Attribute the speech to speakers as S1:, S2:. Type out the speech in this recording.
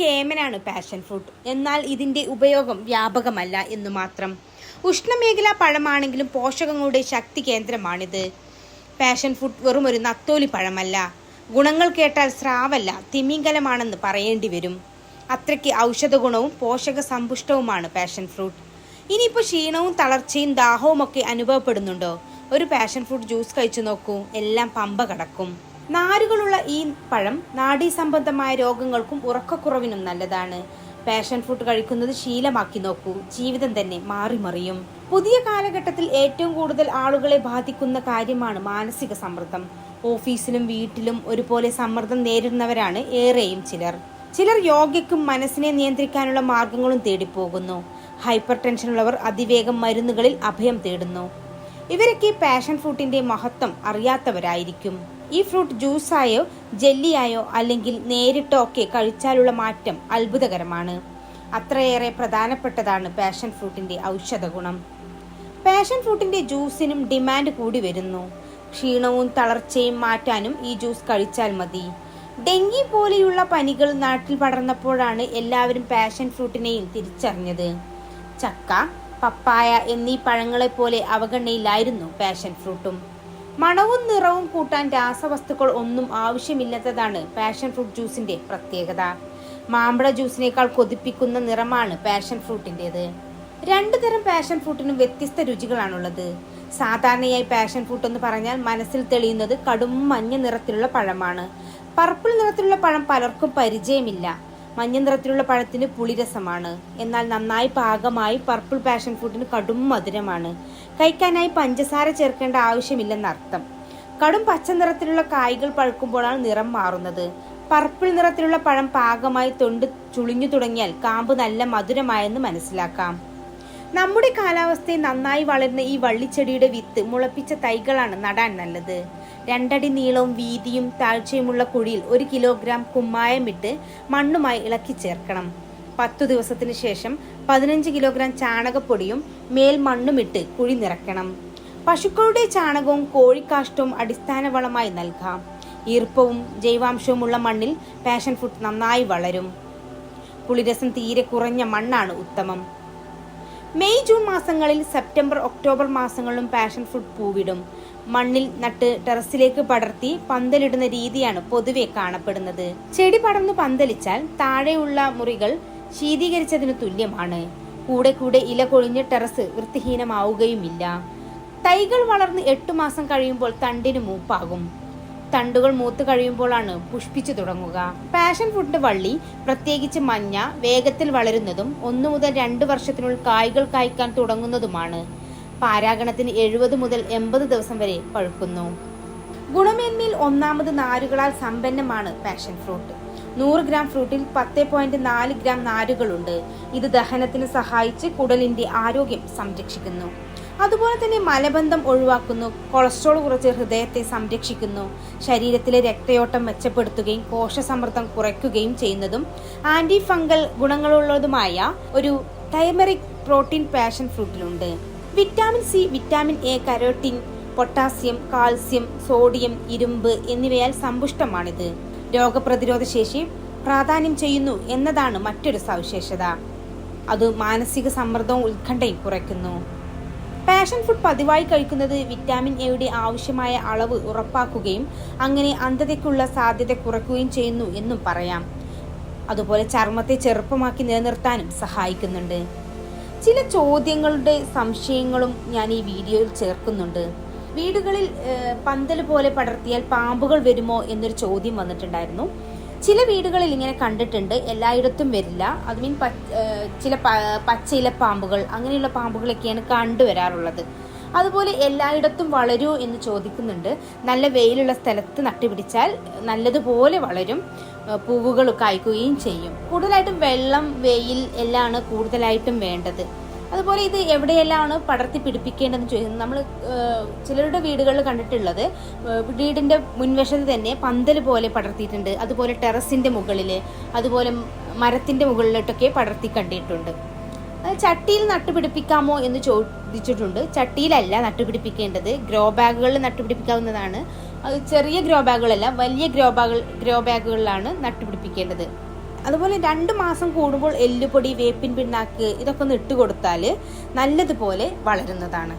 S1: കേമനാണ് passion fruit എന്നാൽ ഇതിന്റെ ഉപയോഗം വ്യാപകമല്ല എന്ന് മാത്രം. ഉഷ്ണമേഖലാ പഴമാണെങ്കിലും പോഷകങ്ങളുടെ ശക്തി കേന്ദ്രമാണിത്. പാഷൻ ഫ്രൂട്ട് വെറും ഒരു നത്തോലി പഴമല്ല. ഗുണങ്ങൾ കേട്ടാൽ സ്രാവല്ല തിമിംഗലമാണെന്ന് പറയേണ്ടി വരും. അത്രയ്ക്ക് ഔഷധ ഗുണവും പോഷക സമ്പുഷ്ടവുമാണ് പാഷൻ ഫ്രൂട്ട് ഇനിയിപ്പോൾ ക്ഷീണവും തളർച്ചയും ദാഹവും ഒക്കെ അനുഭവപ്പെടുന്നുണ്ടോ? ഒരു പാഷൻ ഫ്രൂട്ട് ജ്യൂസ് കഴിച്ചു നോക്കൂ എല്ലാം പമ്പ കടക്കും. നാരുകളുള്ള ഈ പഴം നാഡീ സംബന്ധമായ രോഗങ്ങൾക്കും ഉറക്കക്കുറവിനും നല്ലതാണ്. പാഷൻ ഫുഡ് കഴിക്കുന്നത് ശീലമാക്കി നോക്കൂ. ജീവിതം തന്നെ മാറിമറിയും. പുതിയ കാലഘട്ടത്തിൽ ഏറ്റവും കൂടുതൽ ആളുകളെ ബാധിക്കുന്ന കാര്യമാണ് മാനസിക സമ്മർദ്ദം. ഓഫീസിലും വീട്ടിലും ഒരുപോലെ സമ്മർദ്ദം നേരിടുന്നവരാണ് ഏറെയും ചിലർ. ചിലർ യോഗയ്ക്കും മനസ്സിനെ നിയന്ത്രിക്കാനുള്ള മാർഗങ്ങളും തേടിപ്പോകുന്നു. ഹൈപ്പർ ടെൻഷനുള്ളവർ അതിവേഗം മരുന്നുകളിൽ അഭയം തേടുന്നു. ഇവരൊക്കെ പാഷൻ ഫുഡിന്റെ മഹത്വം അറിയാത്തവരായിരിക്കും. ഈ ഫ്രൂട്ട് ജ്യൂസായോ ജെല്ലിയായോ അല്ലെങ്കിൽ നേരിട്ടോ ഒക്കെ കഴിച്ചാലുള്ള മാറ്റം അത്ഭുതകരമാണ്. അത്രയേറെ പ്രധാനപ്പെട്ടതാണ് പാഷൻ ഫ്രൂട്ടിന്റെ ഔഷധ ഗുണം. പാഷൻ ഫ്രൂട്ടിന്റെ ജ്യൂസിനും ഡിമാൻഡ് കൂടി വരുന്നു. ക്ഷീണവും തളർച്ചയും മാറ്റാനും ഈ ജ്യൂസ് കഴിച്ചാൽ മതി. ഡെങ്കി പോലെയുള്ള പനികൾ നാട്ടിൽ പടർന്നപ്പോഴാണ് എല്ലാവരും പാഷൻ ഫ്രൂട്ടിനെയും തിരിച്ചറിഞ്ഞത്. ചക്ക പപ്പായ എന്നീ പഴങ്ങളെപ്പോലെ അവഗണനയിലായിരുന്നു പാഷൻ ഫ്രൂട്ടും. മണവും നിറവും കൂട്ടാൻ രാസവസ്തുക്കൾ ഒന്നും ആവശ്യമില്ലാത്തതാണ് പാഷൻ ഫ്രൂട്ട് ജ്യൂസിന്റെ പ്രത്യേകത. മാമ്പഴ ജ്യൂസിനേക്കാൾ കൊതിപ്പിക്കുന്ന നിറമാണ് പാഷൻ ഫ്രൂട്ടിന്റെത് രണ്ടു തരം പാഷൻ ഫ്രൂട്ടിനും വ്യത്യസ്ത രുചികളാണുള്ളത്. സാധാരണയായി പാഷൻ ഫ്രൂട്ട് എന്ന് പറഞ്ഞാൽ മനസ്സിൽ തെളിയുന്നത് കടും മഞ്ഞ നിറത്തിലുള്ള പഴമാണ്. പർപ്പിൾ നിറത്തിലുള്ള പഴം പലർക്കും പരിചയമില്ല. മഞ്ഞ നിറത്തിലുള്ള പഴത്തിന് പുളിരസമാണ്. എന്നാൽ നന്നായി പാകമായി പർപ്പിൾ പാഷൻ ഫ്രൂട്ടിന് കടും മധുരമാണ്. കഴിക്കാനായി പഞ്ചസാര ചേർക്കേണ്ട ആവശ്യമില്ലെന്നർത്ഥം കടും പച്ച നിറത്തിലുള്ള കായ്കൾ പഴുക്കുമ്പോഴാണ് നിറം മാറുന്നത്. പർപ്പിൾ നിറത്തിലുള്ള പഴം പാകമായി തൊണ്ട് ചുളിഞ്ഞു തുടങ്ങിയാൽ കാമ്പ് നല്ല മധുരമായെന്ന് മനസ്സിലാക്കാം. നമ്മുടെ കാലാവസ്ഥയിൽ നന്നായി വളരുന്ന ഈ വള്ളിച്ചെടിയുടെ വിത്ത് മുളപ്പിച്ച തൈകളാണ് നടാൻ നല്ലത്. രണ്ടടി നീളവും വീതിയും താഴ്ചയുമുള്ള കുഴിയിൽ ഒരു കിലോഗ്രാം കുമ്മായം ഇട്ട് മണ്ണുമായി ഇളക്കി ചേർക്കണം. പത്തു ദിവസത്തിന് ശേഷം പതിനഞ്ച് കിലോഗ്രാം ചാണകപ്പൊടിയും മേൽ മണ്ണുമിട്ട് കുഴി നിറയ്ക്കണം. പശുക്കളുടെ ചാണകവും കോഴിക്കാഷ്ടവും അടിസ്ഥാന വളമായി നൽകാം. ഈർപ്പവും ജൈവാംശവുമുള്ള മണ്ണിൽ പാഷൻ ഫുഡ് നന്നായി വളരും. പുളിരസം തീരെ കുറഞ്ഞ മണ്ണാണ് ഉത്തമം. മെയ് ജൂൺ മാസങ്ങളിൽ സെപ്റ്റംബർ ഒക്ടോബർ മാസങ്ങളിലും പാഷൻ ഫ്രൂട്ട് പൂവിടും. മണ്ണിൽ നട്ട് ടെറസിലേക്ക് പടർത്തി പന്തലിടുന്ന രീതിയാണ് പൊതുവെ കാണപ്പെടുന്നത്. ചെടി പടർന്നു പന്തലിച്ചാൽ താഴെയുള്ള മുറികൾ ശീതീകരിച്ചതിന് തുല്യമാണ്. കൂടെ കൂടെ ഇല കൊഴിഞ്ഞ് ടെറസ് വൃത്തിഹീനമാവുകയുമില്ല. തൈകൾ വളർന്ന് എട്ടു മാസം കഴിയുമ്പോൾ തണ്ടിന് മൂപ്പാകും. തണ്ടുകൾ മൂത്ത് കഴിയുമ്പോഴാണ് പുഷ്പിച്ചു തുടങ്ങുക. പാഷൻ ഫ്രൂട്ടിന്റെ വള്ളി പ്രത്യേകിച്ച് മഞ്ഞ വേഗത്തിൽ വളരുന്നതും ഒന്നു മുതൽ രണ്ട് വർഷത്തിനുള്ളിൽ കായ്കൾ കായ്ക്കാൻ തുടങ്ങുന്നതുമാണ്. പാരാഗണത്തിന് എഴുപത് മുതൽ എൺപത് ദിവസം വരെ പഴുക്കുന്നു. ഗുണമേന്മയിൽ ഒന്നാമത് നാരുകളാൽ സമ്പന്നമാണ് പാഷൻ ഫ്രൂട്ട് നൂറ് ഗ്രാം ഫ്രൂട്ടിൽ പത്ത് പോയിന്റ് നാല് ഗ്രാം നാരുകളുണ്ട്. ഇത് ദഹനത്തിന് സഹായിച്ച് കുടലിന്റെ ആരോഗ്യം സംരക്ഷിക്കുന്നു. അതുപോലെ തന്നെ മലബന്ധം ഒഴിവാക്കുന്നു. കൊളസ്ട്രോൾ കുറച്ച് ഹൃദയത്തെ സംരക്ഷിക്കുന്നു. ശരീരത്തിലെ രക്തയോട്ടം മെച്ചപ്പെടുത്തുകയും കോശസമ്മർദ്ദം കുറയ്ക്കുകയും ചെയ്യുന്നതും ആന്റി ഫംഗൽ ഗുണങ്ങളുള്ളതുമായ ഒരു turmeric protein passion ഫ്രൂട്ടിലുണ്ട്. Vitamin C vitamin A carotene potassium calcium sodium ഇരുമ്പ് എന്നിവയാൽ സമ്പുഷ്ടമാണിത്. രോഗപ്രതിരോധ ശേഷി പ്രാധാന്യം ചെയ്യുന്നു എന്നതാണ് മറ്റൊരു സവിശേഷത. അത് മാനസിക സമ്മർദ്ദവും ഉത്കണ്ഠയും കുറയ്ക്കുന്നു. പാഷൻ ഫുഡ് പതിവായി കഴിക്കുന്നത് വിറ്റാമിൻ എയുടെ ആവശ്യമായ അളവ് ഉറപ്പാക്കുകയും അങ്ങനെ അന്ധതയ്ക്കുള്ള സാധ്യത കുറയ്ക്കുകയും ചെയ്യുന്നു എന്നും പറയാം. അതുപോലെ ചർമ്മത്തെ ചെറുപ്പമാക്കി നിലനിർത്താനും സഹായിക്കുന്നുണ്ട്. ചില ചോദ്യങ്ങളുടെ സംശയങ്ങളും ഞാൻ ഈ വീഡിയോയിൽ ചേർക്കുന്നുണ്ട്. വീടുകളിൽ പന്തൽ പോലെ പടർത്തിയാൽ പാമ്പുകൾ വരുമോ എന്നൊരു ചോദ്യം വന്നിട്ടുണ്ടായിരുന്നു. ചില വീടുകളിൽ ഇങ്ങനെ കണ്ടിട്ടുണ്ട് എല്ലായിടത്തും വരില്ല. അത് മീൻ ചില പച്ചയില പാമ്പുകൾ അങ്ങനെയുള്ള പാമ്പുകളൊക്കെയാണ് കണ്ടുവരാറുള്ളത്. അതുപോലെ എല്ലായിടത്തും വളരൂ എന്ന് ചോദിക്കുന്നുണ്ട്. നല്ല വെയിലുള്ള സ്ഥലത്ത് നട്ടുപിടിച്ചാൽ നല്ലതുപോലെ വളരും പൂവുകൾ കായ്ക്കുകയും ചെയ്യും. കൂടുതലായിട്ടും വെള്ളം വെയിൽ എല്ലാമാണ് കൂടുതലായിട്ടും വേണ്ടത്. അതുപോലെ ഇത് എവിടെയെല്ലാമാണ് പടർത്തി പിടിപ്പിക്കേണ്ടതെന്ന് ചോദിക്കുന്നത്? നമ്മൾ ചിലരുടെ വീടുകളിൽ കണ്ടിട്ടുള്ളത് വീടിന്റെ മുൻവശത്ത് തന്നെ പന്തൽ പോലെ പടർത്തിയിട്ടുണ്ട്. അതുപോലെ ടെറസിന്റെ മുകളിൽ അതുപോലെ മരത്തിന്റെ മുകളിലോട്ടൊക്കെ പടർത്തി കണ്ടിട്ടുണ്ട്. ചട്ടിയിൽ നട്ടുപിടിപ്പിക്കാമോ എന്ന് ചോദിച്ചിട്ടുണ്ട്. ചട്ടിയിലല്ല നട്ടുപിടിപ്പിക്കേണ്ടത്. ഗ്രോ ബാഗുകളിൽ നട്ടുപിടിപ്പിക്കാവുന്നതാണ്. അത് ചെറിയ ഗ്രോ ബാഗുകളല്ല വലിയ ഗ്രോ ബാഗുകൾ ഗ്രോ ബാഗുകളിലാണ് നട്ടുപിടിപ്പിക്കേണ്ടത്. അതുപോലെ രണ്ട് മാസം കൂടുമ്പോൾ എല്ലുപൊടി വേപ്പിൻ പിണ്ണാക്ക് ഇതൊക്കെ ഒന്ന് ഇട്ട് കൊടുത്താൽ നല്ലതുപോലെ വളരുന്നതാണ്.